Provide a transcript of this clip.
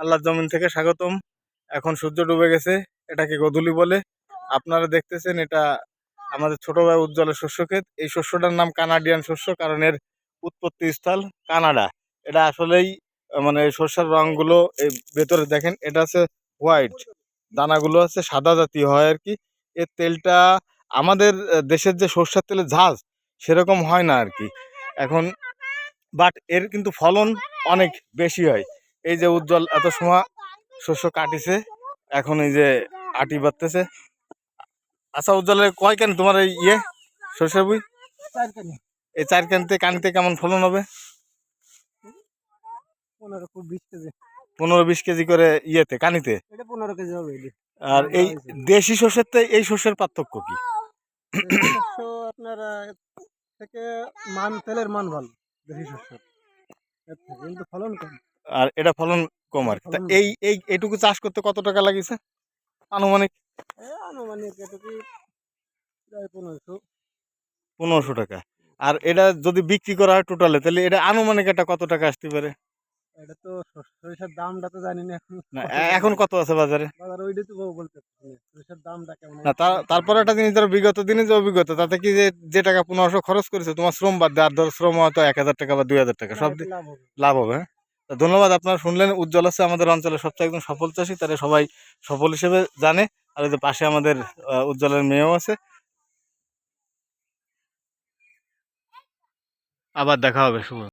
আল্লাহর জমিন থেকে স্বাগতম। এখন সূর্য ডুবে গেছে, এটাকে গধূলি বলে। আপনারা দেখতেছেন এটা আমাদের ছোট ভাই উজ্জ্বলের শস্য ক্ষেত এই শস্যটার নাম কানাডিয়ান শস্য কারণ এর উৎপত্তি স্থল কানাডা। এটা আসলেই মানে শস্যের রঙগুলো এই ভেতরে দেখেন, এটা আছে হোয়াইট। দানাগুলো আছে সাদা জাতীয় হয় আর কি। এর তেলটা আমাদের দেশের যে সর্ষের তেলের ঝাঁজ, সেরকম হয় না আর কি। এখন বাট এর কিন্তু ফলন অনেক বেশি হয়। এই যে উজ্জ্বল এত সময় শস্য কাটিছে এখন এই যে আটি বাড়তেছে আচ্ছা উজ্জ্বলের কয় কেন তোমার এই ইয়ে শস্য বই এই চার কানতে কানিতে কেমন ফলন হবে? পনেরো বিশ কেজি। করে ইয়েতে কানিতে? পনেরো কেজি হবে আর এই দেশি শস্যের এই শস্যের পার্থক্য কি? আপনার থেকে মান তেলের মান ভালো দেশি শস্য কিন্তু ফলন কম। আর এটা ফলন কম আর কি। তা এই এই এটুকু চাষ করতে কত টাকা লাগিয়েছে আনুমানিক? আনুমানিক এটুকু প্রায় পনেরোশো। পনেরোশো টাকা। আর এটা যদি বিক্রি করা হয় টোটালে তাহলে এটা আনুমানিক একটা কত টাকা আসতে পারে? এটা তো সরিষার দামটা তো জানি না এখন। এখন কত আছে বাজারে? বাজার ওইটাই তো বলতে সরিষার দামটা কেমন না তার তারপরে একটা জিনিস ধরো বিগত দিনে যে অভিজ্ঞতা তাতে কি যে যে টাকা পনেরোশো খরচ করেছে তোমার শ্রম বাদ দিয়ে আর ধরো শ্রম হয়তো এক হাজার টাকা বা দুই হাজার টাকা সব লাভ হবে। লাভ হবে হ্যাঁ? ধন্যবাদ, আপনারা শুনলেন, উজ্জ্বল আছে আমাদের অঞ্চলের সবচেয়ে একদম সফল চাষি, তারা সবাই সফল হিসেবে জানে, আর ওই যে পাশে আমাদের উজ্জ্বলের মেয়েও আছে। আবার দেখা হবে, শুভ